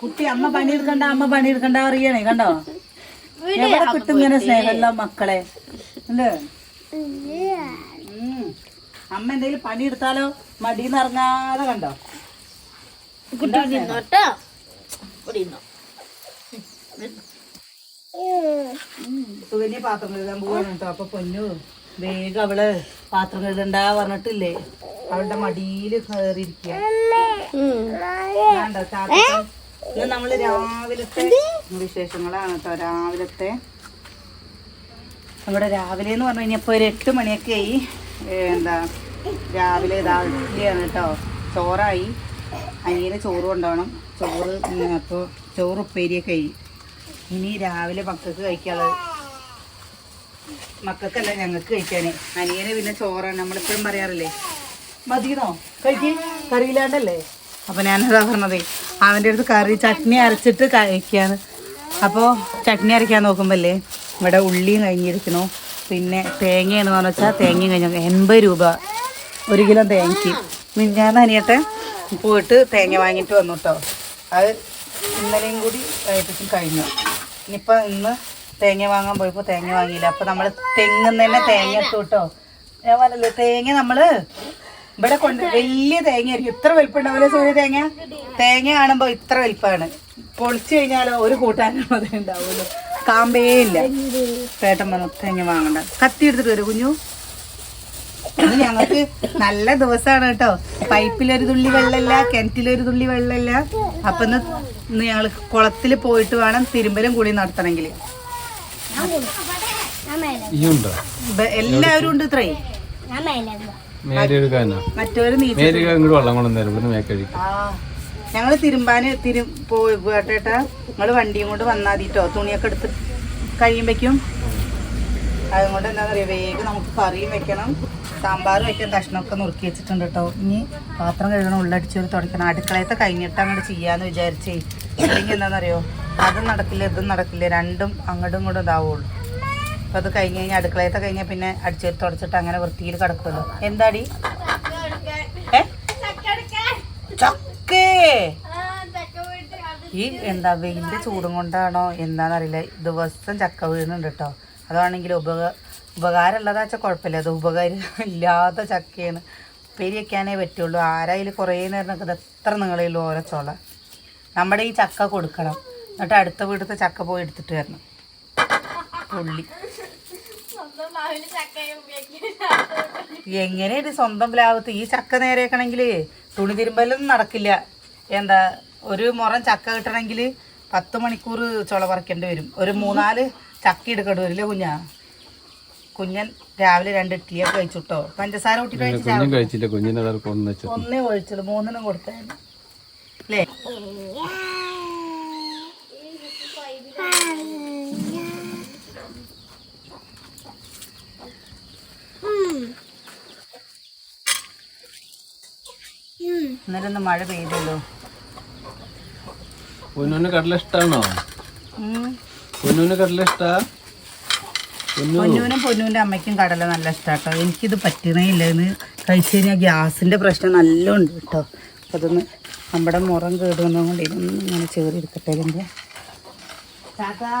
കുട്ടി അമ്മ പണിയെടുക്കണ്ട അമ്മ പണിയെടുക്കണ്ട അറിയണേ കണ്ടോ? എവിടെ കിട്ടും ഇങ്ങനെ സ്നേഹമല്ല മക്കളെ? അല്ലേ അമ്മ എന്തെങ്കിലും പണിയെടുത്താലോ? മടിയിൽ ഇറങ്ങാതെ കണ്ടോ. സുകന്യ പാത്രം കഴുകാൻ പോവാണ് കേട്ടോ അപ്പൊ പൊന്നു. വേഗം അവൾ പാത്രം കഴുകണ്ട പറഞ്ഞിട്ടില്ലേ? അവളുടെ മടിയിൽ കയറിയിരിക്കുക. ഇന്ന് നമ്മൾ രാവിലത്തെ വിശേഷങ്ങളാണ് കേട്ടോ രാവിലത്തെ നമ്മുടെ രാവിലെ എന്ന് പറഞ്ഞു കഴിഞ്ഞപ്പോ ഒരു എട്ട് മണിയൊക്കെ ആയി എന്താ രാവിലെ ഇതാ കേട്ടോ ചോറായി. അനിയന് ചോറ് കൊണ്ടുപോകണം ചോറ് അപ്പോൾ ചോറ് ഉപ്പേരിയൊക്കെ ആയി. ഇനി രാവിലെ മക്കൾക്ക് കഴിക്കാനുള്ളത് മക്കൾക്കല്ല ഞങ്ങൾക്ക് കഴിക്കാന്. അനിയന് പിന്നെ ചോറാണ്. നമ്മളിപ്പോഴും പറയാറില്ലേ? മതിയെന്നോ കഴിക്കി. കറിയില്ലാണ്ടല്ലേ? അപ്പൊ ഞാനതാ പറഞ്ഞതേ. അവന്റെ അടുത്ത് കറി ചട്നി അരച്ചിട്ട് കഴിക്കാന്ന് അപ്പോൾ ചട്നി അരയ്ക്കാൻ നോക്കുമ്പല്ലേ ഇവിടെ ഉള്ളിയും കഴിഞ്ഞിരിക്കണു പിന്നെ തേങ്ങയെന്ന് പറഞ്ഞു വെച്ചാൽ തേങ്ങയും കഴിഞ്ഞു. എൺപത് രൂപ. ഒരു കിലോ തേങ്ങയ്ക്ക് ഞാൻ അനിയട്ടെ പോയിട്ട് തേങ്ങ വാങ്ങിയിട്ട് വന്നു കേട്ടോ. അത് ഇന്നലെയും കൂടി കഴിഞ്ഞു. ഇനിയിപ്പോൾ ഇന്ന് തേങ്ങ വാങ്ങാൻ പോയപ്പോൾ തേങ്ങ വാങ്ങിയില്ല. അപ്പോൾ നമ്മൾ തെങ്ങിൽ തന്നെ തേങ്ങ ഇട്ടു കേട്ടോ. ഞാൻ തേങ്ങ നമ്മൾ ഇവിടെ കൊണ്ട് വലിയ തേങ്ങ ആയിരിക്കും ഇത്ര വലിപ്പം ഉണ്ടാവില്ല സൂര്യ തേങ്ങ? തേങ്ങ കാണുമ്പോൾ ഇത്ര വലിപ്പമാണ് പൊളിച്ചു കഴിഞ്ഞാലോ ഒരു കൂട്ടാനും അതേ ഉണ്ടാവുള്ളൂ. കാമ്പേ ഇല്ല. പേട്ടൻ വന്നു തേങ്ങ വാങ്ങണ്ട. കത്തി എടുത്തിട്ട് വരും കുഞ്ഞു. ഇത് ഞങ്ങൾക്ക് നല്ല ദിവസമാണ് കേട്ടോ. പൈപ്പിലൊരു തുള്ളി വെള്ളമില്ല കിണറ്റിലൊരു തുള്ളി വെള്ളമില്ല. അപ്പൊ ഇന്ന് ഞങ്ങൾ കുളത്തിൽ പോയിട്ട് വേണം തിരുമ്പലും കൂടി നടത്തണമെങ്കിൽ എല്ലാവരും ഉണ്ട് ഇത്രേ ഇങ്ങോട്ട് വെള്ളം കൊണ്ടുവന്നേരും ഇവിടുന്ന് മേക്കഴിക്കും തിരുമ്പാന് തിരു പോയി കേട്ടേട്ടാ നിങ്ങൾ വണ്ടിയും കൊണ്ട് വന്നാതിട്ടോ തുണിയൊക്കെ എടുത്ത് കഴിയുമ്പോഴേക്കും അതുകൊണ്ട് എന്താ പറയുക വേഗം നമുക്ക് കറിയും വെക്കണം. സാമ്പാർ വയ്ക്കാൻ കഷ്ണമൊക്കെ നുറുക്കി വെച്ചിട്ടുണ്ട് കേട്ടോ ഇനി പാത്രം കഴുകണം ഉള്ളടിച്ചൊരു തുടയ്ക്കണം. അടുക്കളയത്തെ കഴിഞ്ഞിട്ട് അങ്ങോട്ട് ചെയ്യാന്ന് വിചാരിച്ചേ അല്ലെങ്കിൽ എന്താണെന്നറിയോ അതും നടക്കില്ല ഇതും നടക്കില്ല. രണ്ടും അങ്ങോട്ടും ഇങ്ങോട്ടും ഇതാവുള്ളൂ. അപ്പോൾ അത് കഴിഞ്ഞ് കഴിഞ്ഞാൽ അടുക്കളയത്തെ കഴിഞ്ഞാൽ പിന്നെ അടിച്ചേരി തുടച്ചിട്ട് അങ്ങനെ വൃത്തിയിൽ കിടക്കുമല്ലോ എന്താടി? ചക്കേ! ഈ എന്താ വെയിലിന്റെ ചൂടും കൊണ്ടാണോ എന്താണെന്നറിയില്ല ദിവസം ചക്ക വീഴുന്നുണ്ട് കേട്ടോ അതാണെങ്കിൽ ഉപക ഉപകാരമുള്ളതാ വെച്ചാൽ കുഴപ്പമില്ല. അത് ഉപകാരം ഇല്ലാത്ത ചക്കയാണ്. ഉപ്പേരി പറ്റുള്ളൂ. ആരായാലും കുറേ നേരം നിൽക്കുന്നത് എത്ര നിങ്ങളേലും ഓരോ ചോള. നമ്മുടെ ഈ ചക്ക കൊടുക്കണം. എന്നിട്ട് അടുത്ത വീട്ടിലത്തെ ചക്ക പോയി എടുത്തിട്ട് വരണം. പുള്ളി. എങ്ങനെയാണ് സ്വന്തം പ്ലാവത്ത്? ഈ ചക്ക നേരേക്കണമെങ്കിൽ തുണി തിരുമ്പലൊന്നും നടക്കില്ല. എന്താ ഒരു മുറം ചക്ക കിട്ടണമെങ്കിൽ പത്ത് മണിക്കൂർ ചുള പറിക്കേണ്ടി വരും. ഒരു മൂന്നാൽ ചക്ക എടുക്കേണ്ടി വരില്ലേ കുഞ്ഞാ? കുഞ്ഞൻ രാവിലെ രണ്ട് ഇഡ്ഡലിയൊക്കെ കഴിച്ചുട്ടോ. പഞ്ചസാര കൂട്ടി കഴിച്ചു കുഞ്ഞും കഴിച്ചില്ല. കുഞ്ഞിനെ ഒന്ന് ഒഴിച്ചുള്ളൂ. മൂന്നിനും കൊടുത്തായിരുന്നു അല്ലേ ഇന്നലെ മഴ പെയ്തല്ലോ. കടല ഇഷ്ടാണോ. കടല ഇഷ്ടാ? പൊന്നൂനും പൊന്നൂന്റെ അമ്മയ്ക്കും കടല നല്ല ഇഷ്ടാട്ടോ. എനിക്കിത് പറ്റുന്നേ ഇല്ല ഇന്ന് കഴിച്ചു കഴിഞ്ഞാൽ ഗ്യാസിന്റെ പ്രശ്നം നല്ല ഉണ്ട് കേട്ടോ. അപ്പോൾ അതൊന്ന് നമ്മുടെ മുറം കേടുവന്നുകൊണ്ട് ഇതൊന്നും ഇങ്ങനെ ചേറി എടുക്കട്ടെ ഇതിന്റെ കുട്ടിക്കില്ലാട്ടോ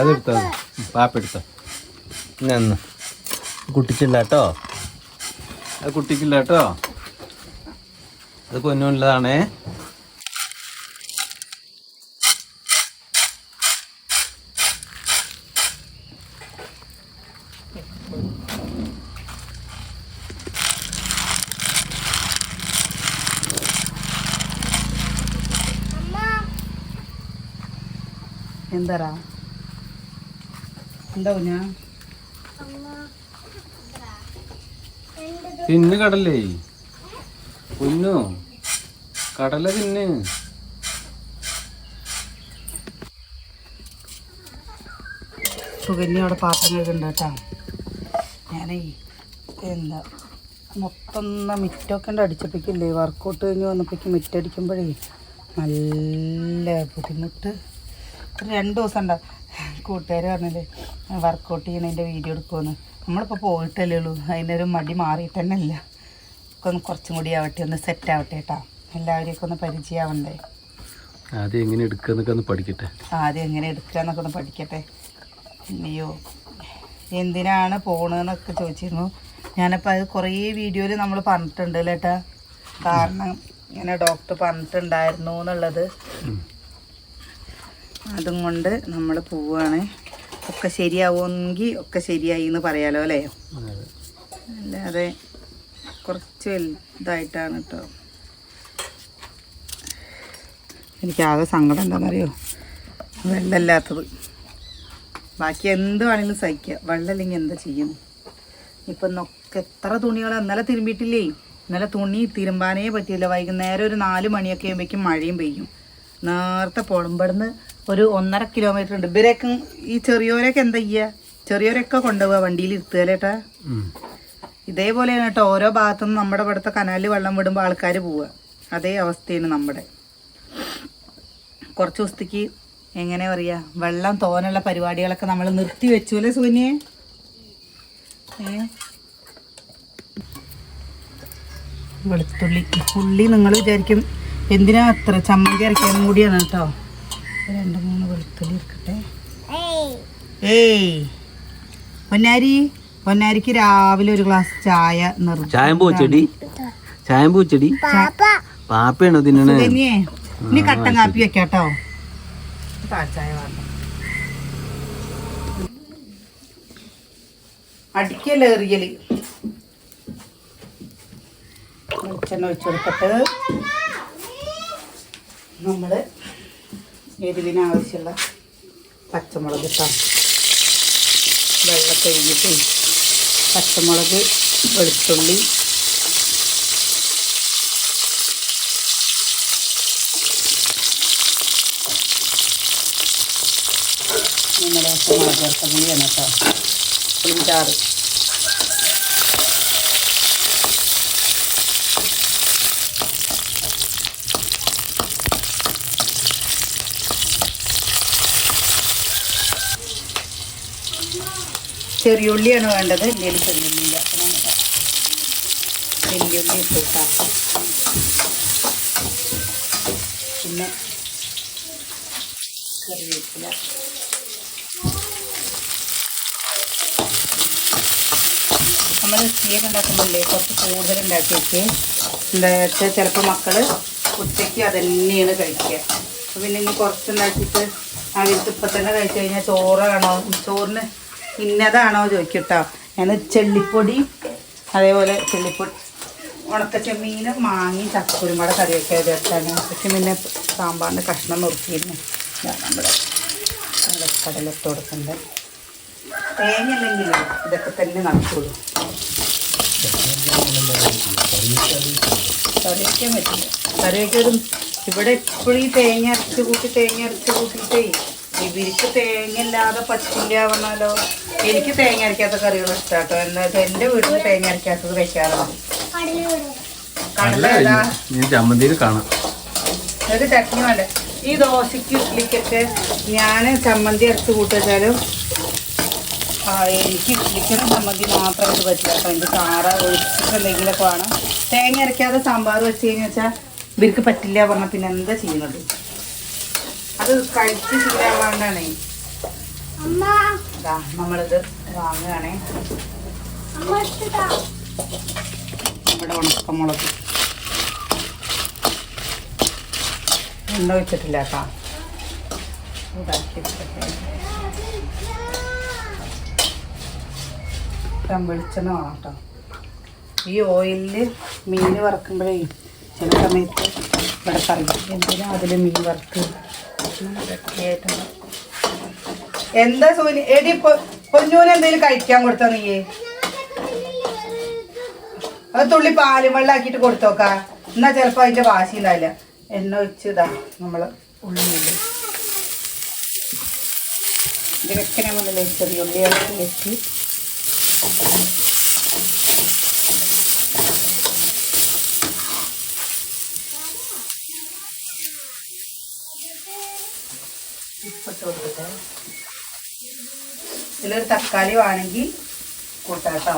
അതെടുത്തോ പാപ്പ എടുത്തോ. ഞാൻ കുട്ടിക്കില്ല കേട്ടോ. അത് കുട്ടിക്കില്ല കേട്ടോ. അത് പൊന്നുള്ളതാണേ എന്താ എന്താ കുഞ്ഞാ? തിന്ന് കടലേ. കുഞ്ഞു കടല തിന്ന്. സുഗന്യ അവിടെ പാത്രം കഴുകുന്നുണ്ട് കേട്ടോ. ഞാനേ എന്താ മൊത്തം മിറ്റൊക്കെ ഉണ്ട് അടിച്ചപ്പിക്കില്ലേ വർക്കൗട്ട് കഴിഞ്ഞ് വന്നപ്പോഴേക്കും മിറ്റടിക്കുമ്പോഴേ നല്ല ബുദ്ധിമുട്ട്. ഒരു രണ്ട് ദിവസം ഉണ്ടാവും കൂട്ടുകാർ പറഞ്ഞില്ലേ വർക്കൗട്ട് ചെയ്യണതിന്റെ വീഡിയോ എടുക്കുമെന്ന്. നമ്മളിപ്പോൾ പോയിട്ടല്ലേ ഉള്ളൂ. അതിനൊരു മടി മാറിയിട്ട് തന്നെ ഇല്ല ഒക്കെ ഒന്ന് കുറച്ചും കൂടി ആവട്ടെ ഒന്ന് സെറ്റ് ആവട്ടെ കേട്ടോ. എല്ലാവരെയൊക്കെ ഒന്ന് പരിചയമാവണ്ടേ ആദ്യം എങ്ങനെ എടുക്കുക ഒന്ന് പഠിക്കട്ടെ. ആദ്യം എങ്ങനെ എടുക്കുക എന്നൊക്കെ ഒന്ന് പഠിക്കട്ടെ. അയ്യോ എന്തിനാണ് പോണെന്നൊക്കെ ചോദിച്ചിരുന്നു. ഞാനപ്പോൾ അത് കുറേ വീഡിയോയിൽ നമ്മൾ പറഞ്ഞിട്ടുണ്ട് കേട്ടാ. കാരണം ഇങ്ങനെ ഡോക്ടർ പറഞ്ഞിട്ടുണ്ടായിരുന്നു എന്നുള്ളത്. അതും കൊണ്ട് നമ്മൾ പോവുകയാണ് ഒക്കെ ശരിയാവുമെങ്കിൽ ഒക്കെ ശരിയായി എന്ന് പറയാലോ അല്ലേ. അല്ലാതെ കുറച്ച് വലുതായിട്ടാണ് കേട്ടോ എനിക്കാകെ സങ്കടം എന്താണെന്നറിയോ വെള്ളമില്ലാത്തത് ബാക്കി എന്ത് വേണമെങ്കിലും സഹിക്കുക വെള്ളമില്ലെങ്കിൽ എന്താ ചെയ്യും? ഇപ്പം നൊക്കെ എത്ര തുണികൾ ഇന്നലെ തിരുമ്പിയിട്ടില്ലേ? ഇന്നലെ തുണി തിരുമ്പാനേ പറ്റിയില്ല. വൈകുന്നേരം ഒരു നാല് മണിയൊക്കെ ആകുമ്പോഴേക്കും മഴയും പെയ്യും. നേരത്തെ പുളമ്പടുന്ന് ഒരു ഒന്നര കിലോമീറ്റർ ഉണ്ട്. ഇവരൊക്കെ ഈ ചെറിയവരൊക്കെ എന്താ ചെയ്യുക ചെറിയവരൊക്കെ കൊണ്ടുപോവുക വണ്ടിയിൽ ഇരുത്തുകയല്ലേട്ടാ. ഇതേപോലെയാണ് കേട്ടോ ഓരോ ഭാഗത്തുനിന്ന് നമ്മുടെ ഇവിടുത്തെ കനാലിൽ വെള്ളം വിടുമ്പോൾ ആൾക്കാർ പോവുക അതേ അവസ്ഥയാണ് നമ്മുടെ. കുറച്ച് ദിവസത്തേക്ക് എങ്ങനെ പറയുക വെള്ളം തോനുള്ള പരിപാടികളൊക്കെ നമ്മൾ നിർത്തി വെച്ചു അല്ലേ സൂന്യെ വെളുത്തുള്ളി. ഉള്ളി നിങ്ങൾ വിചാരിക്കും എന്തിനാ അത്ര ചമ്മന്തി അരക്കാനും കൂടിയാണ് കേട്ടോ രണ്ട് മൂന്ന് വെളുത്തുള്ളി ഇരിക്കട്ടെ. ഏയ്. പൊന്നാരി പൊന്നാരിക്ക് രാവിലെ ഒരു ഗ്ലാസ് ചായ നിർബന്ധം. ചായം പൂച്ചെടി ചായം പൂച്ചെടി പാപ്പയാണോ തിന്നണേ? ഇനി കട്ടൻ കാപ്പി വെക്കാട്ടോ. ചായ അടിക്കല്ലേ എറിയൽ? വെളിച്ചെണ്ണ ഒഴിച്ചു കൊടുത്തിട്ട് നമ്മൾ എരിവിന് ആവശ്യമുള്ള പച്ചമുളക് ഇട്ടാം. വെള്ളം കഴുകിയിട്ട് പച്ചമുളക് വെളുത്തുള്ളി നമ്മുടെ മുളക് ചേർത്ത പുളിയാണ് കേട്ടോ. പുളിഞ്ചാറ്. ചെറിയുള്ളിയാണ് വേണ്ടത്. ഇന്ത്യയിൽ ചെറിയുള്ളിയില്ല ചെറിയുള്ളി നമുക്ക് വലിയുള്ളി ഇട്ട് കൊടുക്കാം. പിന്നെ കറിവേപ്പില. നമ്മൾ തീയൊക്കെ ഉണ്ടാക്കുന്നില്ലേ? കുറച്ച് കൂടുതൽ ഉണ്ടാക്കി വെച്ച് എന്താ വെച്ചാൽ ചിലപ്പോൾ മക്കൾ ഉച്ചയ്ക്ക് അതന്നെയാണ് കഴിക്കുക. അപ്പോൾ പിന്നെ ഇനി കുറച്ച് ഉണ്ടാക്കിയിട്ട് അവർക്ക് ഇപ്പം തന്നെ കഴിച്ചു കഴിഞ്ഞാൽ ചോറാണോ ചോറിന് ഇന്നതാണോ ചോദിക്കും കേട്ടോ ഞാൻ ചെള്ളിപ്പൊടി അതേപോലെ ചെള്ളിപ്പൊടി ഉണക്ക ചെമ്മീൻ മാങ്ങി ചക്കക്കുരും കറി വയ്ക്കാൻ ചേർത്താണ്. പക്ഷെ പിന്നെ സാമ്പാറിന്റെ കഷ്ണം നുറുക്കിയിരുന്നു. നമ്മുടെ കടലിട്ട് കൊടുക്കുന്നത് തേങ്ങ അല്ലെങ്കിൽ ഇതൊക്കെ തന്നെ നടക്കുള്ളൂ കറി വയ്ക്കാൻ പറ്റില്ല. കറി വയ്ക്കാതും ഇവിടെ എപ്പോഴും ഈ തേങ്ങ അരച്ച് കൂട്ടി തേങ്ങ അരച്ച് കൂട്ടിയിട്ടേ ഇവർക്ക് തേങ്ങ ഇല്ലാതെ പറ്റില്ല പറഞ്ഞാലോ? എനിക്ക് തേങ്ങ അരക്കാത്ത കറികൾ ഇഷ്ടാട്ടോ. എന്താ എന്റെ എന്റെ വീട്ടിൽ തേങ്ങ അരക്കാത്തത് വെക്കാറുണ്ട് ഒരു ചമ്മന്തിയിൽ കാണാം. ചട്നി വേണ്ട? ഈ ദോശയ്ക്ക് ഇഡ്ഡലിക്കൊക്കെ ഞാൻ ചമ്മന്തി അരച്ച് കൂട്ടിച്ചാലും എനിക്ക് ഇഡ്ഡലിക്കുന്ന ചമ്മന്തി മാത്രം ഇത് പറ്റില്ല. അപ്പം എനിക്ക് കാറ ഒഴിച്ചിട്ട് എന്തെങ്കിലുമൊക്കെ വേണം. തേങ്ങ അരയ്ക്കാതെ സാമ്പാർ വെച്ച് കഴിഞ്ഞാൽ വെച്ചാൽ ഇവർക്ക് പറ്റില്ല പറഞ്ഞാൽ പിന്നെ എന്താ ചെയ്യുന്നത്? അത് കഴിച്ച് ശീലമാണ്ടാണേ നമ്മളിത് വാങ്ങുകയാണേ. നമ്മുടെ ഉണക്കമുളക്. എണ്ണ വെച്ചിട്ടില്ല കേട്ടോ. ഇപ്പം വെളിച്ചെണ്ണ വേണം കേട്ടോ. ഈ ഓയിലിൽ മീൻ വറക്കുമ്പോഴേ ചില സമയത്ത് ഇവിടെ പറയും എന്തിനാ അതിൽ മീൻ വറുക്ക് ആയിട്ടുണ്ട് എന്താ സൂനി? എടി പൊന്നൂന് എന്തെങ്കിലും കഴിക്കാൻ കൊടുത്തോ നീ? അത് തുള്ളി പാലും വെള്ളമാക്കിയിട്ട് കൊടുത്തോക്ക. എന്നാ ചിലപ്പോൾ അതിന്റെ വാശി ഉണ്ടാവില്ല. എണ്ണ ഒഴിച്ചതാ നമ്മൾ ഉള്ളിയില്ല ഇതിനൊക്കെ നമ്മൾ ചെറിയ ഉള്ളിയാക്കി വെച്ച് ഉപ്പിട്ട് കൊടുക്കട്ടെ ഇതിലൊരു തക്കാളി വേണമെങ്കിൽ കൂട്ടാട്ടോ.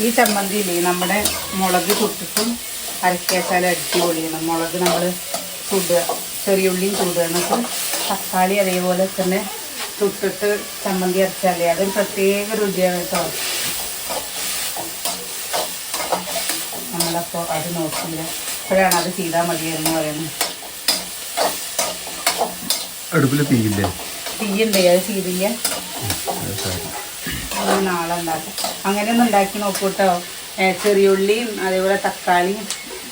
ഈ ചമ്മന്തിയില്ലേ നമ്മുടെ മുളക് ചുട്ടിട്ടും അരക്കേച്ചാൽ പൊളിയണം മുളക് നമ്മൾ ചുടുക ചെറിയ ഉള്ളിയും ചൂടുക എന്നിട്ട് തക്കാളി അതേപോലെ തന്നെ ചുട്ടിട്ട് ചമ്മന്തി അരച്ചാലേ അതൊരു പ്രത്യേക രുചിയാണ് കേട്ടോ. നമ്മളപ്പോൾ അത് നോക്കില്ല. ഇപ്പോഴാണ് അത് ചെയ്താൽ മതിയെന്ന് പറയുന്നത്. അടുപ്പിൽ തീയില്ലേ? തീയുണ്ടേ അത് ചെയ്തില്ല. അത് സാരം. അത് നാളെ ഉണ്ടാക്കാം. അങ്ങനെയൊന്നും ഉണ്ടാക്കി നോക്കൂട്ടോ ചെറിയുള്ളിയും അതേപോലെ തക്കാളിയും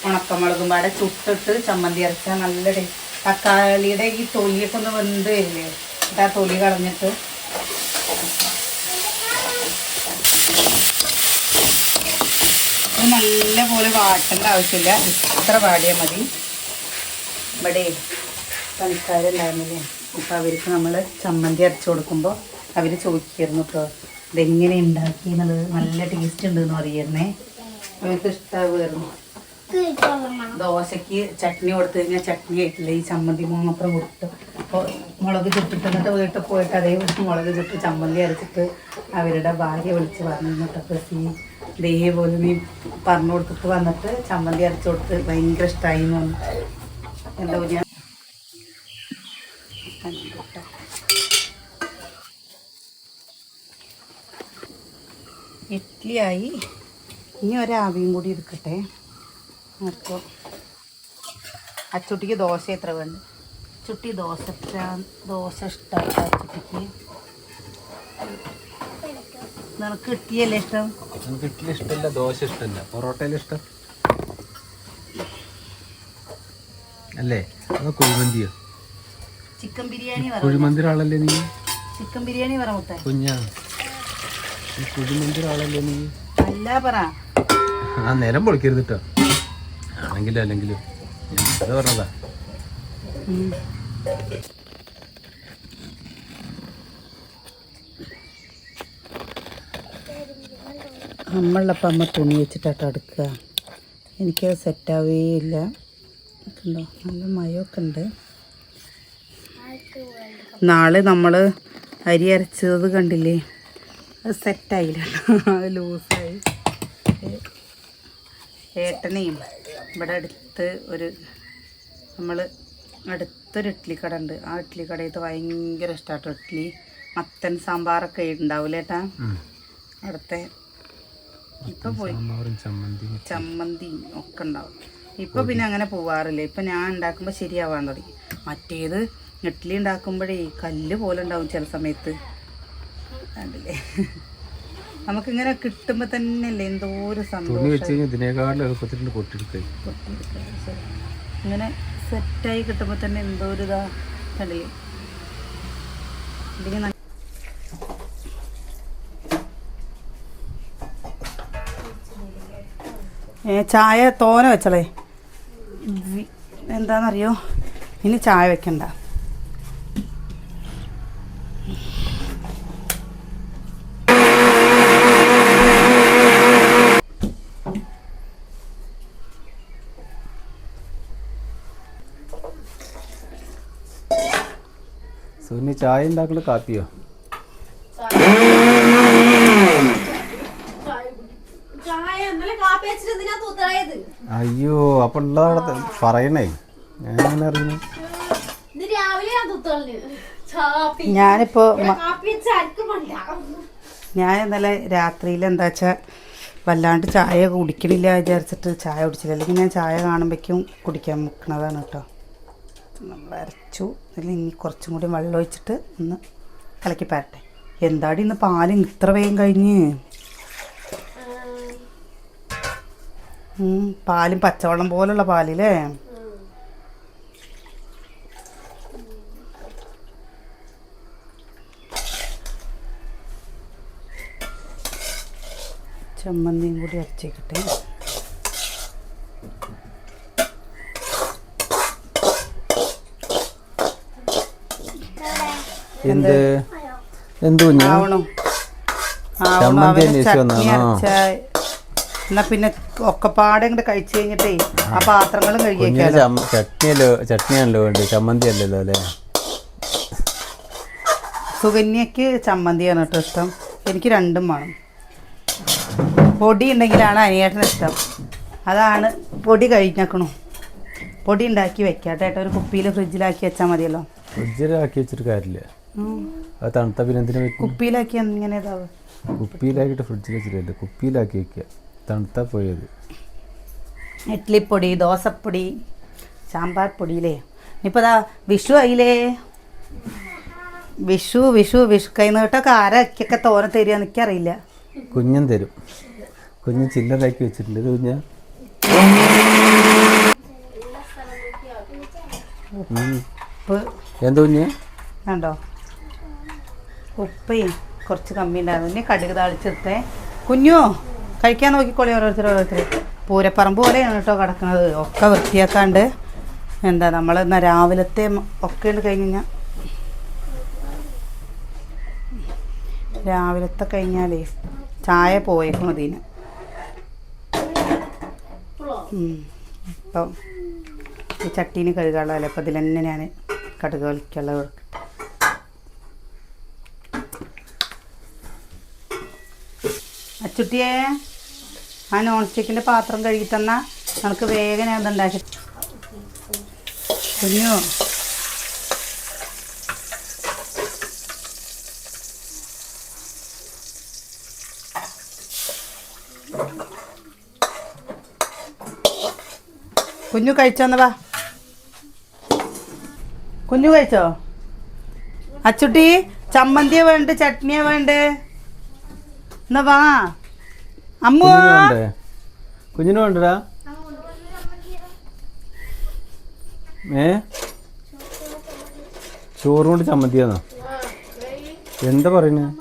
ഉണക്കമുളകും പാടെ ചുട്ടിട്ട് ചമ്മന്തി അരച്ചാൽ നല്ല തക്കാളിയുടെ ഈ തൊലിയൊക്കെ ഒന്ന് വെന്ത് വരില്ലേ? എന്നിട്ട് ആ തൊലി കളഞ്ഞിട്ട് നല്ല പോലെ വാട്ടേണ്ട ആവശ്യമില്ല. ഇത്ര പാടിയാൽ മതി. ഇവിടെ പണിക്കാരുണ്ടായിരുന്നില്ലേ? അപ്പം അവർക്ക് നമ്മൾ ചമ്മന്തി അരച്ചു കൊടുക്കുമ്പോൾ അവർ ചോദിക്കായിരുന്നു കേട്ടോ ഇതെങ്ങനെ ഉണ്ടാക്കി എന്നുള്ളത് നല്ല ടേസ്റ്റ് ഉണ്ടെന്ന് പറയുന്നേ അവർക്ക് ഇഷ്ടമാകുമായിരുന്നു ദോശയ്ക്ക് ചട്നി കൊടുത്തു കഴിഞ്ഞാൽ ചട്നി ആയിട്ടില്ല? ഈ ചമ്മന്തി മാത്രം കൊടുത്തു. അപ്പോൾ മുളക് ചുട്ടിട്ട് വീട്ടിൽ പോയിട്ട് അതേ മുളക് ചുട്ട് ചമ്മന്തി അരച്ചിട്ട് അവരുടെ ഭാര്യ വിളിച്ച് പറഞ്ഞു കേട്ടോ പ്രസി ഇതേപോലെ നീ പറഞ്ഞു കൊടുത്തിട്ട് വന്നിട്ട് ചമ്മന്തി അരച്ചു കൊടുത്ത് ഭയങ്കര ഇഷ്ടമായി എന്ന് പറഞ്ഞു. എന്താ ഞാൻ. ഇഡ്ഡലിയായി. ഇനി ഒരാവിയും കൂടി എടുക്കട്ടെ. അപ്പോൾ അച്ചുട്ടിക്ക് ദോശ എത്ര വേണ്ട ചുട്ടി ദോശ ദോശ ഇഷ്ടമാണ് അച്ചുട്ടിക്ക് നിനക്ക് കിട്ടിയല്ലേ ഇഷ്ടം? കിട്ടിയ ഇഡ്ഡലി ഇഷ്ടമല്ല ദോശ ഇഷ്ടമല്ല പൊറോട്ടയിൽ ഇഷ്ടം? അല്ലേ? അതോ കുഴിമന്തിയോ? ചിക്കൻ ബിരിയാണി പറ. കുഴിമന്തിയുടെ ആളല്ലേ നീ? ചിക്കൻ ബിരിയാണി പറ മുത്തേ. കുഞ്ഞാ. ഈ കുഴിമന്തിയുടെ ആളല്ലേ നീ? അല്ല പറ. ആ നേരം പൊളിക്കരുത് കേട്ടോ ആണെങ്കിലും അല്ലെങ്കിലും. അത് പറഞ്ഞതാ. അമ്മളപ്പം അമ്മ തുണി വെച്ചിട്ടാട്ടോ അടുക്കുക എനിക്കത് സെറ്റാവേ ഇല്ല. നല്ല മയമൊക്കെ ഉണ്ട്. നാളെ നമ്മൾ അരി അരച്ചത് കണ്ടില്ലേ? അത് സെറ്റായില്ല അത് ലൂസായി ഏട്ടനെയും ഇവിടെ അടുത്ത് ഒരു നമ്മൾ അടുത്തൊരു ഇഡ്ഡലി കട ഉണ്ട്. ആ ഇഡ്ഡലി കടയത്ത് ഭയങ്കര ഇഷ്ടമാട്ടോ ഇഡ്ഡലി മത്തൻ സാമ്പാറൊക്കെ ഉണ്ടാവില്ല ഏട്ടാ? അവിടുത്തെ ഇപ്പൊ പോയി. ചമ്മന്തി ചമ്മന്തി ഒക്കെ ഉണ്ടാവും. ഇപ്പൊ പിന്നെ അങ്ങനെ പോവാറില്ല. ഇപ്പൊ ഞാൻ ഉണ്ടാക്കുമ്പോ ശരിയാവാൻ തുടങ്ങി. മറ്റേത് ഇഡ്ഡലി ഉണ്ടാക്കുമ്പോഴേ കല്ല് പോലെ ഉണ്ടാവും ചില സമയത്ത്. കണ്ടില്ലേ? നമുക്കിങ്ങനെ കിട്ടുമ്പോൾ തന്നെയല്ലേ എന്തോ ഒരു തുണി സന്തോഷം. വെച്ച് കഴിഞ്ഞാൽ ഇതിനേക്കാളും എളുപ്പത്തിൽ പൊട്ടിയെടുക്കുക ഇങ്ങനെ സെറ്റായി കിട്ടുമ്പോ തന്നെ എന്തോ ഒരു ഇതാ കണ്ടില്ലേ ഇതിന് ന- ഏ, ചായ തോന വെച്ചളേ. വി- എന്താണെന്നറിയോ ഇനി ചായ വെക്കണ്ട സുനി ചായ ഉണ്ടാക്കണ കാപ്പിയോ? അയ്യോ അപ്പൊ ഉള്ളതവിടെ പറയണേ. ഞാൻ എങ്ങനെ അറിയുന്നു ഞാനിപ്പോ ഞാൻ ഇന്നലെ രാത്രിയിൽ എന്താ വെച്ചാൽ വല്ലാണ്ട് ചായ കുടിക്കണില്ല വിചാരിച്ചിട്ട് ചായ കുടിച്ചില്ല. അല്ലെങ്കിൽ ഞാൻ ചായ കാണുമ്പോഴേക്കും കുടിക്കാൻ നിൽക്കുന്നതാണ് കേട്ടോ. നമ്മൾ അരച്ചു. അതിൽ ഇനി കുറച്ചും കൂടി വെള്ളം ഒഴിച്ചിട്ട് ഒന്ന് കലക്കി പാരട്ടെ. എന്താടി ഇന്ന് പാൽ ഇത്ര വേഗം കഴിഞ്ഞ്? പാലും പച്ചവെള്ളം പോലുള്ള പാലില്ലേ? ചമ്മന്തിയും കൂടി അരച്ചേക്കട്ടെ എന്ത്? എന്ത് കുഞ്ഞു? ചമ്മന്തി അന്വേഷിച്ച് എന്നാ പിന്നെ ഒക്കെപ്പാടെ ഇങ്ങോട്ട് കഴിച്ചു കഴിഞ്ഞിട്ടേ ആ. പാത്രങ്ങളും ചമ്മ ചട്നിയല്ലോ ചട്നിയാണല്ലോ വേണ്ടത് ചമ്മന്തി അല്ലല്ലോ അല്ലേ? സുകന്യക്ക് ചമ്മന്തിയാണ് കേട്ടോ ഇഷ്ടം. എനിക്ക് രണ്ടും വേണം. പൊടി ഉണ്ടെങ്കിലാണ് അനിയേട്ടന് ഇഷ്ടം. അതാണ് പൊടി കഴിഞ്ഞേക്കണു. പൊടി ഉണ്ടാക്കി വെക്കാം കേട്ടോ ഒരു കുപ്പിയിൽ ഫ്രിഡ്ജിലാക്കി വെച്ചാൽ മതിയല്ലോ. ഫ്രിഡ്ജിലാക്കി വെച്ചിട്ട് കാര്യമില്ല. അത് തണുത്ത പിന്നെ എന്തിനു പറ്റും കുപ്പിയിലാക്കി എങ്ങനെ ഇതാവും. കുപ്പിയിലാക്കിയിട്ട് ഫ്രിഡ്ജിൽ വെച്ചിട്ടില്ല കുപ്പിയിലാക്കി വെക്കുക. തണുത്ത പോയത്. ഇഡ്ലിപ്പൊടി ദോശപ്പൊടി സാമ്പാർ പൊടിയിലേ. ഇനിയിപ്പോൾ ദാ വിഷു ആയില്ലേ? വിഷു വിഷു വിഷു. കൈ നീട്ടൊക്കെ ആരൊക്കെ തോര തരിക എനിക്കറിയില്ല. കുഞ്ഞൻ തരും. കുഞ്ഞ് ചില്ലറാക്കി വെച്ചിട്ടുണ്ട്. ഇത് കുഞ്ഞ. എന്താ കുഞ്ഞ്? കണ്ടോ? ഉപ്പയും കുറച്ച് കമ്മി ഉണ്ടായിരുന്നു. ഇനി കടുക് താളിച്ചെടുത്തേ. കുഞ്ഞോ കഴിക്കാൻ നോക്കിക്കോളി ഓരോരുത്തർ ഓരോരുത്തർ പൂരപ്പറമ്പ് പോലെയാണ് കേട്ടോ കിടക്കുന്നത് ഒക്കെ വൃത്തിയാക്കാണ്ട് എന്താ നമ്മൾ എന്നാ രാവിലത്തെ ഒക്കെ കഴിഞ്ഞ് കഴിഞ്ഞാൽ രാവിലത്തെ കഴിഞ്ഞാലേ ചായ പോയേക്കും അതിന് ഇപ്പം ഈ ചട്ടീന് കഴുകാനുള്ളതല്ലേ അപ്പം ഇതിൽ തന്നെ ഞാൻ കടുക് വലിക്കുള്ള കൊടുക്കട്ടെ അച്ചുട്ടിയെ ആ നോൺ സ്റ്റിക്കിന്റെ പാത്രം കഴുകി നമുക്ക് വേഗം അതുണ്ടാക്കി കുഞ്ഞു. കുഞ്ഞു കഴിച്ചോന്നവാ കുഞ്ഞു കഴിച്ചോ? അച്ചുട്ടി ചമ്മന്തിയെ വേണ്ട ചട്നിയെ വേണ്ടേ? എന്നാ വാ. അമ്മു! കുഞ്ഞിന് വേണ്ടേ? കുഞ്ഞിന് വേണ്ടടാ? ഏ? ചോറ് കൊണ്ട് ചമ്മന്തിയാന്നോ? എന്താ പറയുന്നത്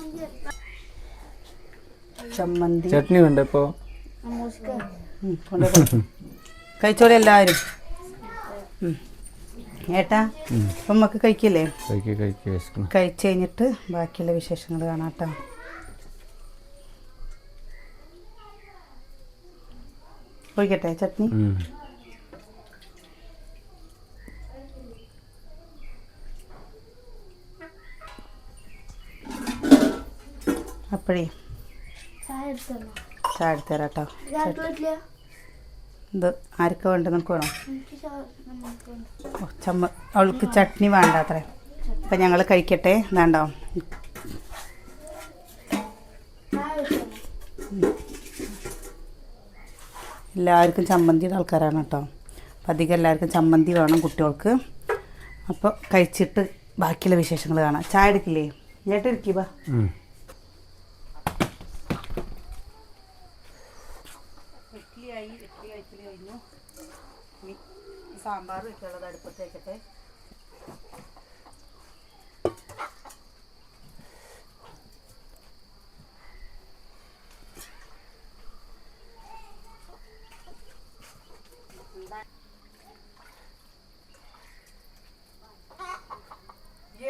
ചമ്മന്തി. ചട്നി വേണ്ട ഇപ്പോ? കഴിച്ചോളെ എല്ലാരും എല്ലാവരും. ഏട്ടാ ഇപ്പൊ നമുക്ക് കഴിക്കില്ലേ? കഴിക്കുക കഴിക്കുക വിശക്കണം കഴിഞ്ഞിട്ട് ബാക്കിയുള്ള വിശേഷങ്ങൾ കാണാട്ടോ കേട്ടോ. ഒഴിക്കട്ടെ ചട്നി. അപ്പോഴേ. ചായ എടുത്തു തരാം കേട്ടോ ഇത് ആർക്ക് വേണ്ട നമുക്ക് വേണം? ചമ്മ അവൾക്ക് ചട്നി വേണ്ട അത്രേ അപ്പം ഞങ്ങൾ കഴിക്കട്ടെ. വേണ്ടോ എല്ലാവർക്കും ചമ്മന്തിയുടെ ആൾക്കാരാണ് കേട്ടോ. അപ്പം അധികം എല്ലാവർക്കും ചമ്മന്തി വേണം കുട്ടികൾക്ക്. അപ്പോൾ കഴിച്ചിട്ട് ബാക്കിയുള്ള വിശേഷങ്ങൾ കാണാം. ചായ എടുക്കില്ലേ? ഞാട്ട് ഇരിക്കുക സാമ്പാർ വെക്കാനുള്ളത് അടുപ്പത്ത് വെക്കട്ടെ.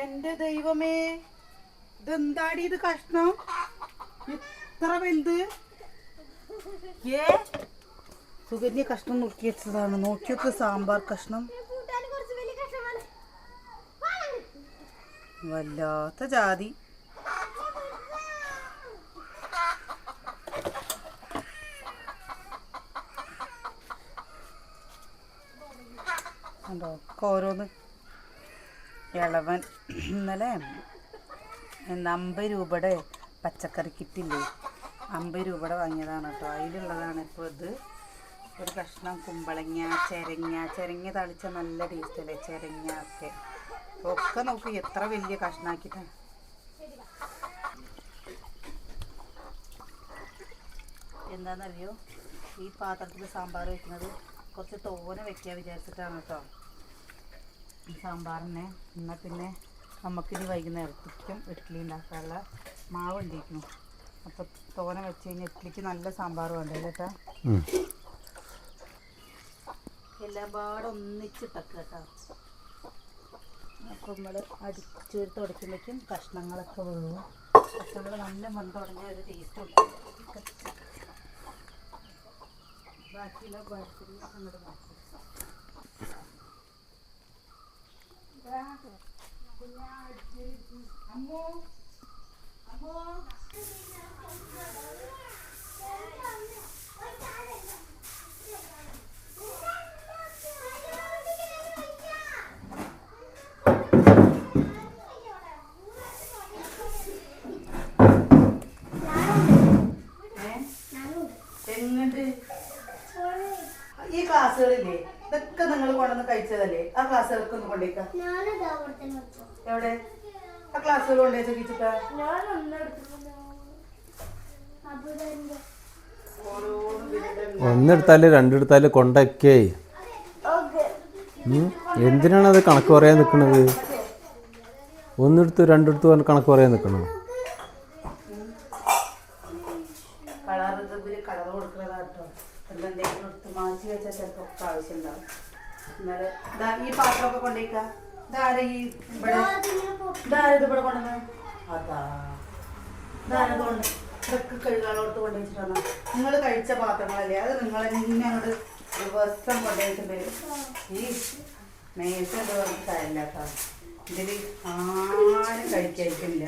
എന്റെ ദൈവമേ ഇതെന്താടി ഇത് കഷ്ണം? ഇത്ര വലുത്? ഏ? സുകന്യ കഷ്ണം നോക്കി വെച്ചതാണ്. നോക്കിയൊക്കെ സാമ്പാർ കഷ്ണം. വല്ലാത്ത ജാതി. ഉണ്ടോ ഓരോന്ന് ഇളവൻ. ഇന്നലെ എന്താ അമ്പത് രൂപയുടെ പച്ചക്കറി കിറ്റില്ലേ അമ്പത് രൂപയുടെ വാങ്ങിയതാണ് കേട്ടോ. അതിലുള്ളതാണ് ഇപ്പോൾ ഇത്. ഒരു കഷ്ണം കുമ്പളങ്ങ ചെരങ്ങ. ചെരങ്ങ തളിച്ച നല്ല ടേസ്റ്റ് അല്ലേ? ചെരങ്ങ ഒക്കെ. ഒക്കെ നോക്ക് എത്ര വലിയ കഷ്ണാക്കിട്ടാണ് എന്താണെന്നറിയോ ഈ പാത്രത്തിൽ സാമ്പാർ വെക്കുന്നത് കുറച്ച് തോനെ വെക്കാൻ വിചാരിച്ചിട്ടാണ് കേട്ടോ. സാമ്പാറിനെ എന്നാൽ പിന്നെ നമുക്കിനി വൈകുന്നേരത്തേക്കും ഇഡ്ഡലി ഉണ്ടാക്കാനുള്ള മാവ് ഉണ്ടായിരുന്നു അപ്പോൾ തോന വെച്ച് കഴിഞ്ഞാൽ ഇഡ്ഡലിക്ക് നല്ല സാമ്പാർ വേണ്ടേ കേട്ടോ. എല്ലാം പാടെ ഒന്നിച്ചിട്ടൊക്കെ കേട്ടോ. അപ്പോൾ നമ്മൾ അടിച്ചു തുടക്കുമ്പോഴേക്കും കഷ്ണങ്ങളൊക്കെ വീഴും. പച്ചമുളക് നല്ല മണം തുടങ്ങിയ ഒരു ടേസ്റ്റ് ഉണ്ട്. ബാക്കിയുള്ള ബാക്കി അങ്ങോട്ട് മാറ്റി. Amor, amor, amor. ക്ലാസ്സുകളില്ലേ ഇതൊക്കെ നിങ്ങൾ കൊണ്ടുവന്ന് കഴിച്ചതല്ലേ? ആ ക്ലാസ്സുകളൊക്കെ ഒന്ന് കൊണ്ടേക്ക എവിടെ? ആ ക്ലാസ്സുകൾ കൊണ്ടേ ചോദിച്ചിട്ടാ ഒന്നെടുത്താൽ രണ്ടെടുത്താൽ കൊണ്ടൊക്കെ. എന്തിനാണ് അത് കണക്ക് പറയാൻ നിൽക്കുന്നത് ഒന്നെടുത്ത് രണ്ടെടുത്ത് പറഞ്ഞ് കണക്ക് പറയാൻ നിൽക്കണം കളർ ഇവർ കളർ കൊടുക്കുന്നതാട്ടോ എന്തെങ്കിലും എടുത്ത് മാറ്റി വെച്ചാൽ ചിലപ്പോൾ ഒക്കെ ആവശ്യം ഉണ്ടാവും എന്നാൽ ഈ പാത്രമൊക്കെ കൊണ്ടേക്ക. ഇതാരെ ഈ ഇവിടെ ഇതാരത് ഇവിടെ കൊണ്ടുവന്ന? അതാ. ഇതാരത് കൊണ്ട് ഇതൊക്കെ കഴുകാളോട്ട് കൊണ്ടുവച്ചിട്ടാണ് നിങ്ങൾ കഴിച്ച പാത്രങ്ങളല്ലേ? അത് നിങ്ങൾ തന്നെ അങ്ങോട്ട് ദിവസം കൊണ്ടുപോയിട്ടുണ്ട്. ഈ മേശ എന്താ പറഞ്ഞ കാര്യമില്ല കേട്ടോ ഇതിൽ ആരും കഴിക്കാതിരിക്കില്ല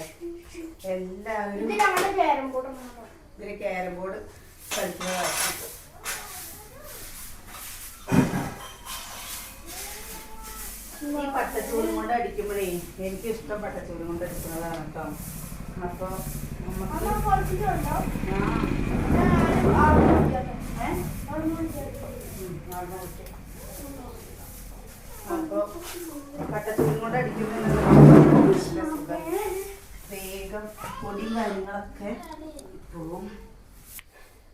എല്ലാവരും ഇതിൽ ക്യാരം ബോർഡ് കളിക്കുന്നതാണ് ഈ പട്ടച്ചൂടും കൊണ്ട് അടിക്കുമ്പോഴേ എനിക്ക് ഇഷ്ടം പട്ടച്ചൂടും കൊണ്ട് അടിക്കുന്നതാണ് കേട്ടോ അപ്പൊ. അപ്പൊ പട്ടച്ചൂടും കൊണ്ട് അടിക്കുമ്പോൾ വേഗം പൊടിയും കാര്യങ്ങളൊക്കെ പോവും.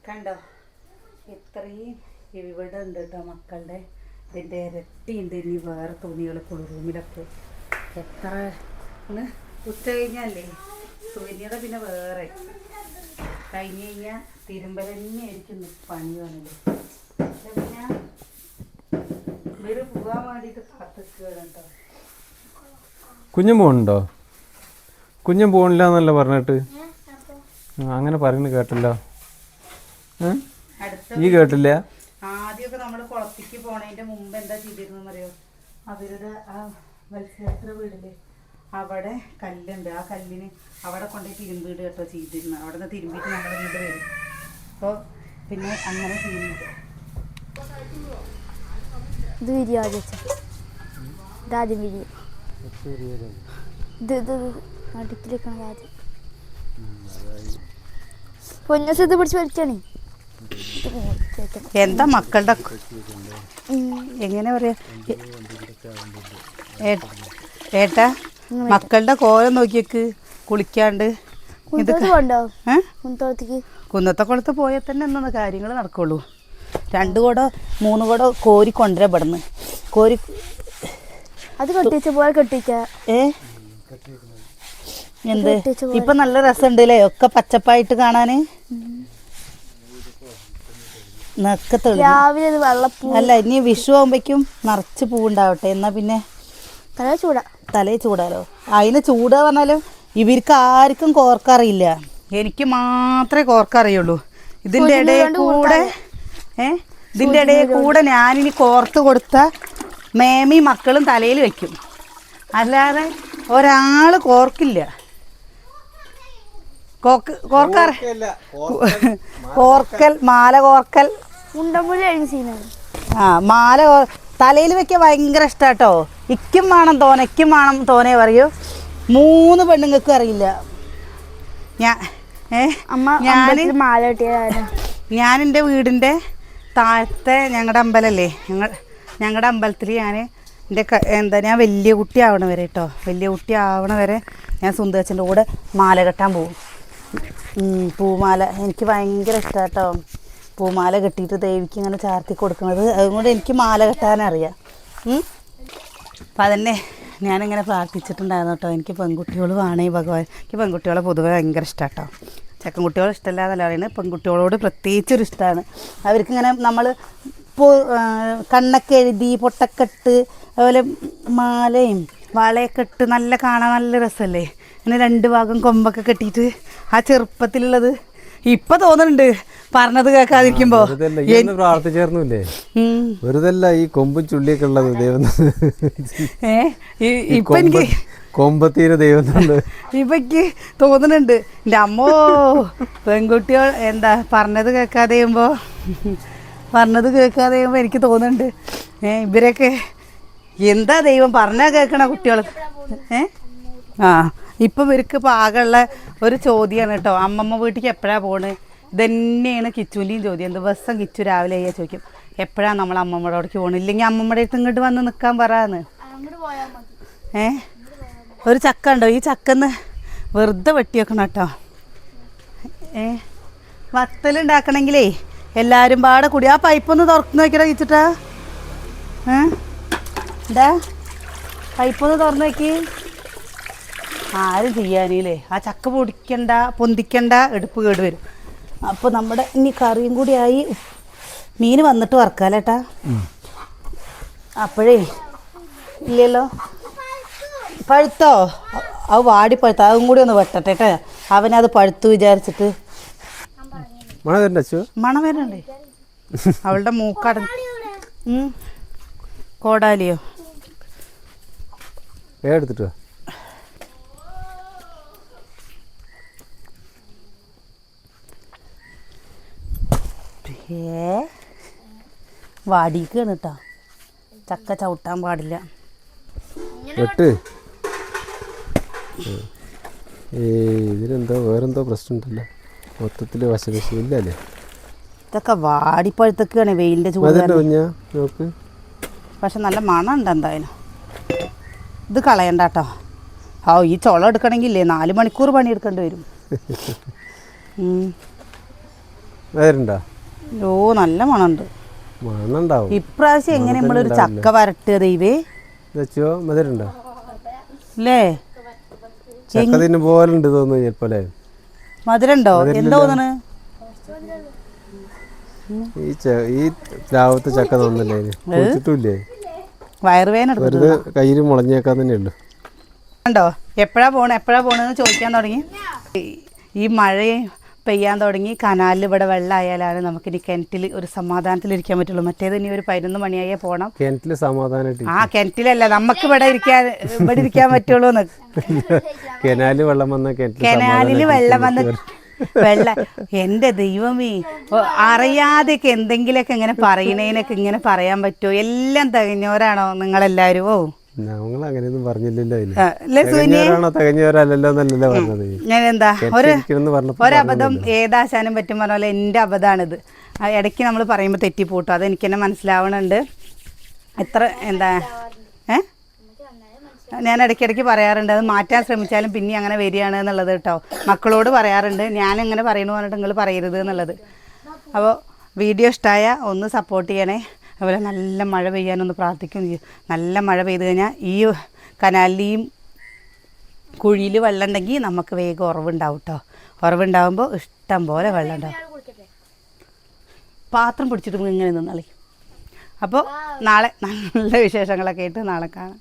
കണ്ടോ? ഇത്രയും ഇവിടെ ഉണ്ട് കേട്ടോ മക്കളുടെ. ഇതിന്റെ ഇരട്ടിയുണ്ട്. ഇനി വേറെ തുണികൾ റൂമിലൊക്കെ എത്ര ഒന്ന് ഉച്ച കഴിഞ്ഞാലേ തുണിയുടെ പിന്നെ വേറെ. കഴിഞ്ഞ് കഴിഞ്ഞാൽ തിരുമ്പൽ തന്നെയായിരിക്കും പണി വേണത് പിന്നെ ഇവർ പോകാൻ വേണ്ടിയിട്ട് കാത്തിക്കുകയാണ് കേട്ടോ. കുഞ്ഞും പോകണുണ്ടോ കുഞ്ഞും പോകണില്ല എന്നല്ല പറഞ്ഞിട്ട്? അങ്ങനെ പറയുന്നത് കേട്ടല്ലോ. ഈ കേട്ടില്ല? ആദ്യമൊക്കെ നമ്മൾ കുളത്തേക്ക് പോണതിന്റെ മുമ്പ് എന്താ ചെയ്തിരുന്നെന്ന് അറിയോ അവരുടെ ആ മത്സ്യത്ര വീടില്ലേ? അവിടെ കല്ലുണ്ട്. ആ കല്ലിന് അവിടെ കൊണ്ടുപോയി തിരുമ്പിട് കേട്ടോ ചെയ്തിരുന്നത് അവിടെ നിന്ന് തിരുമ്പിയിട്ട് നമ്മൾ ഇങ്ങോട്ട് വരും. അപ്പോൾ പിന്നെ അങ്ങനെ ചെയ്യുന്നത്. ഇത് വിരിയ ആദ്യം ഇതാദ്യം വിരിയ ഇത് ഇത് അടുക്കിലേക്കാണ് ആദ്യം പൊന്നസ് ഇത് പിടിച്ച് വലിച്ചാണേ എന്താ മക്കളുടെ എങ്ങനെ പറയാ? ഏട്ടാ മക്കളുടെ കോലം നോക്കിയേക്ക് കുളിക്കാണ്ട്. കുന്നത്തെ കുളത്ത് പോയാൽ തന്നെ എന്നാണ് കാര്യങ്ങൾ നടക്കുള്ളൂ. രണ്ട് കൂടോ മൂന്ന് കൂടോ കോരി കൊണ്ടുവരാ ഇവിടുന്ന്. കോരി അത് കെട്ടിച്ച പോലെ കെട്ടിച്ച ഏ? എന്ത്. ഇപ്പൊ നല്ല രസമുണ്ട് അല്ലേ ഒക്കെ പച്ചപ്പായിട്ട് കാണാന്? രാവിലെ വെള്ളപ്പൂ. അല്ല ഇനി വിഷു ആകുമ്പോഴേക്കും നിറച്ച് പൂവുണ്ടാവട്ടെ. എന്നാ പിന്നെ തലേ ചൂടാ. തലേ ചൂടാലോ? അതിന് ചൂട് പറഞ്ഞാലും ഇവർക്ക് ആർക്കും കോർക്കറിയില്ല. എനിക്ക് മാത്രമേ കോർക്കറിയുള്ളൂ. ഇതിന്റെ ഇടയിൽ കൂടെ ഏ? ഇതിന്റെ ഇടയിൽ കൂടെ ഞാനിനി കോർത്ത് കൊടുത്ത മേമി മക്കളും തലയിൽ വെക്കും. അല്ലാതെ ഒരാൾ കോർക്കില്ല. കോർക്കാറ്. കോർക്കൽ മാല കോർക്കൽ. ആ മാല തലയിൽ വെക്കാൻ ഭയങ്കര ഇഷ്ടാട്ടോ ഇക്കും വേണം തോനെ ഇക്കും വേണം തോനെ പറയൂ. മൂന്ന് പെണ്ണുങ്ങൾക്കും അറിയില്ല. ഞാൻ ഞാൻ എന്റെ വീടിന്റെ താഴത്തെ ഞങ്ങളുടെ അമ്പലല്ലേ? ഞങ്ങൾ ഞങ്ങളുടെ അമ്പലത്തിൽ ഞാൻ എന്റെ എന്താ ഞാൻ വലിയ കുട്ടി ആവണ വരെ കേട്ടോ വലിയ കുട്ടി ആവണ വരെ ഞാൻ സുന്ദരച്ചന്റെ കൂടെ മാല കെട്ടാൻ പോകും പൂമാല എനിക്ക് ഭയങ്കര ഇഷ്ടമാണ് കേട്ടോ പൂമാല കെട്ടിയിട്ട് ദേവിക്ക് ഇങ്ങനെ ചാർത്തി കൊടുക്കുന്നത്. അതുകൊണ്ട് എനിക്ക് മാല കെട്ടാനറിയാം. അപ്പം അതന്നെ ഞാനിങ്ങനെ പ്രാർത്ഥിച്ചിട്ടുണ്ടായിരുന്നു കേട്ടോ. എനിക്ക് പെൺകുട്ടികൾ വേണേ ഭഗവാൻ. എനിക്ക് പെൺകുട്ടികളെ പൊതുവെ ഭയങ്കര ഇഷ്ടമാണ് കേട്ടോ ചെക്കൻകുട്ടികളെ ഇഷ്ടമല്ല എന്നല്ല പറയുന്നത് പെൺകുട്ടികളോട് പ്രത്യേകിച്ചൊരു ഇഷ്ടമാണ് അവർക്കിങ്ങനെ നമ്മൾ കണ്ണൊക്കെ എഴുതി പൊട്ടക്കെട്ട് അതുപോലെ മാലയും വളയൊക്കെ ഇട്ട് നല്ല കാണാൻ നല്ല രസമല്ലേ? ഇങ്ങനെ രണ്ട് ഭാഗം കൊമ്പൊക്കെ കെട്ടിയിട്ട് ആ ചെറുപ്പത്തിലുള്ളത് ഇപ്പൊ തോന്നുന്നുണ്ട് പറഞ്ഞത് കേൾക്കാതിരിക്കുമ്പോ. പ്രാർത്ഥിച്ചേർന്നില്ലേ? വെറുതല്ല ഈ കൊമ്പും ചുള്ളിയൊക്കെ ഉള്ളത് ദൈവം ഇപ്പൊ എനിക്ക് കൊമ്പത്തീര ദൈവം ഇവയ്ക്ക് തോന്നുന്നുണ്ട് എന്റെ അമ്മോ പെൺകുട്ടികൾ എന്താ പറഞ്ഞത് കേൾക്കാതെ ചെയ്യുമ്പോ പറഞ്ഞത് കേൾക്കാതെ ചെയ്യുമ്പോ എനിക്ക് തോന്നുന്നുണ്ട് ഏ ഇവരൊക്കെ എന്താ ദൈവം പറഞ്ഞാ കേൾക്കണ കുട്ടികൾ ഏ? ആ. ഇപ്പൊ ഇവർക്ക് പാകമുള്ള ഒരു ചോദ്യമാണ് കേട്ടോ. അമ്മമ്മ വീട്ടിലേക്ക് എപ്പോഴാ പോണ്? ഇതന്നെയാണ് കിച്ചുവിന്റെയും ചോദ്യം. ദിവസം കിച്ചു രാവിലെ അയ്യാ ചോദിക്കും എപ്പോഴാണ് നമ്മൾ അമ്മമ്മയുടെ അവിടേക്ക് പോകണം ഇല്ലെങ്കിൽ അമ്മമ്മയുടെ അടുത്ത് ഇങ്ങോട്ട് വന്ന് നിൽക്കാൻ പറയാന്ന് ഏ? ഒരു ചക്ക ഉണ്ടോ? ഈ ചക്കന്ന് വെറുതെ വെട്ടി വെക്കണം കേട്ടോ. ഏ? വത്തലുണ്ടാക്കണമെങ്കിലേ എല്ലാവരും പാടെ കൂടി. ആ പൈപ്പൊന്ന് തുറന്നു നോക്കിടാ കിച്ചിട്ടാ. ഏ? എന്താ പൈപ്പൊന്ന് തുറന്നു നോക്കി ആരും ചെയ്യാനില്ലേ? ആ ചക്ക പൊടിക്കണ്ട പൊന്തിക്കണ്ട എടുപ്പ് കേട് വരും. അപ്പോൾ നമ്മുടെ ഇനി കറിയും കൂടി ആയി മീൻ വന്നിട്ട് വറക്കാലേട്ടാ. അപ്പോഴേ ഇല്ലല്ലോ. പഴുത്തോ? അത് വാടി പഴുത്ത അതും കൂടി ഒന്ന് വെട്ടട്ടെ കേട്ടോ അവനത് പഴുത്തു വിചാരിച്ചിട്ട്. മണ വരണ്ടേ അവളുടെ മൂക്കട കോടാലിയോ? എടുത്തിട്ട് ഏ? വാടിക്കാണ് കേട്ടോ ചക്ക ചവിട്ടാൻ പാടില്ല. എട്ട്. ഏയ് ഇതിനെന്തോ വേറെന്തോ പ്രശ്നമുണ്ടല്ലോ. മൊത്തത്തിൽ വശകശി ഇല്ലല്ലേ ഇതൊക്കെ വാടിപ്പഴുത്തൊക്കെയാണ് വെയിലിന്റെ ചൂട് പക്ഷെ നല്ല മണമുണ്ട് എന്തായാലും. ഇത് കളയണ്ട കേട്ടോ ആ ഈ ചുള എടുക്കണമെങ്കിലേ നാല് മണിക്കൂർ പണിയെടുക്കേണ്ടി വരും. ഉം. ഓ നല്ല മണമുണ്ട്. മണ്ണുണ്ടാവും ഇപ്രാവശ്യം എങ്ങനെ നമ്മളൊരു ചക്ക വരട്ടുക ദൈവേ വെച്ചോ മധുരണ്ടോ അല്ലേ ചക്ക തിന്നു പോലുണ്ട് തോന്നുന്നു ചിലപ്പോ അല്ലേ? മധുരണ്ടോ എന്താ തോന്നണ്? ഈ ഈ രാവത്തെ ചക്ക തോന്നല്ലേ കുടിച്ചിട്ടില്ലേ വയറുവേന വെറുതെ കയ്യിൽ മുളഞ്ഞേക്കാൻ തന്നെയുണ്ട് കണ്ടോ എപ്പോഴാ പോണേ? എപ്പോഴാ പോണെന്ന് ചോദിക്കാൻ തുടങ്ങി. ഈ- ഈ മഴ പെയ്യാൻ തുടങ്ങി. കനാലിൽ ഇവിടെ വെള്ളമായാലാണ് നമുക്ക് ഇനി കിണറ്റിൽ ഒരു സമാധാനത്തിൽ ഇരിക്കാൻ പറ്റുള്ളൂ. മറ്റേത് ഇനി ഒരു പതിനൊന്ന് മണിയായേ പോകണം കിണറ്റിൽ സമാധാനമായിട്ട് ആ കിണറ്റിലല്ല. നമുക്ക് ഇവിടെ ഇരിക്കാൻ ഇവിടെ ഇരിക്കാൻ പറ്റുള്ളൂ കനാലിൽ വെള്ളം വന്ന കിണറ്റിൽ കനാലിൽ വെള്ളം വന്ന വെള്ള എന്റെ ദൈവമേ അറിയാതെയൊക്കെ എന്തെങ്കിലുമൊക്കെ ഇങ്ങനെ പറയണേനൊക്കെ ഇങ്ങനെ പറയാൻ പറ്റുമോ? എല്ലാം തികഞ്ഞവരാണോ നിങ്ങളെല്ലാവരും? ഓ. ഞങ്ങൾ അങ്ങനെയൊന്നും പറഞ്ഞില്ലല്ലോ തികഞ്ഞവരല്ലല്ലോ എന്നല്ലല്ലോ പറഞ്ഞത്. ഞാൻ എന്താ ഒരു ഒരബദ്ധം ഏതാശാനും പറ്റും പറഞ്ഞ പോലെ എന്റെ അബദ്ധമാണിത്. ഇടയ്ക്ക് നമ്മൾ പറയുമ്പോൾ തെറ്റിപ്പോട്ടു. അതെനിക്ക് തന്നെ മനസ്സിലാവണുണ്ട്. എത്ര എന്താ? ഏ? ഞാൻ ഇടയ്ക്കിടയ്ക്ക് പറയാറുണ്ട്. അത് മാറ്റാൻ ശ്രമിച്ചാലും പിന്നെ അങ്ങനെ വരികയാണ് എന്നുള്ളത് കേട്ടോ. മക്കളോട് പറയാറുണ്ട്. ഞാൻ എങ്ങനെ പറയണു പറഞ്ഞിട്ട് നിങ്ങൾ പറയരുത് എന്നുള്ളത്. അപ്പോൾ വീഡിയോ ഇഷ്ടമായ ഒന്ന് സപ്പോർട്ട് ചെയ്യണേ. അതുപോലെ നല്ല മഴ പെയ്യാനൊന്ന് പ്രാർത്ഥിക്കും. നല്ല മഴ പെയ്ത് കഴിഞ്ഞാൽ ഈ കനാലിലെയും കുഴിയിൽ വെള്ളം ഉണ്ടെങ്കിൽ നമുക്ക് വേഗം ഉറവുണ്ടാവും കേട്ടോ ഉറവുണ്ടാകുമ്പോൾ ഇഷ്ടം പോലെ വെള്ളം ഉണ്ടാവും. പാത്രം പിടിച്ചിട്ട് ഇങ്ങനെ നിന്നാളി. അപ്പോൾ നാളെ നല്ല വിശേഷങ്ങളൊക്കെ ആയിട്ട് നാളെ കാണാം.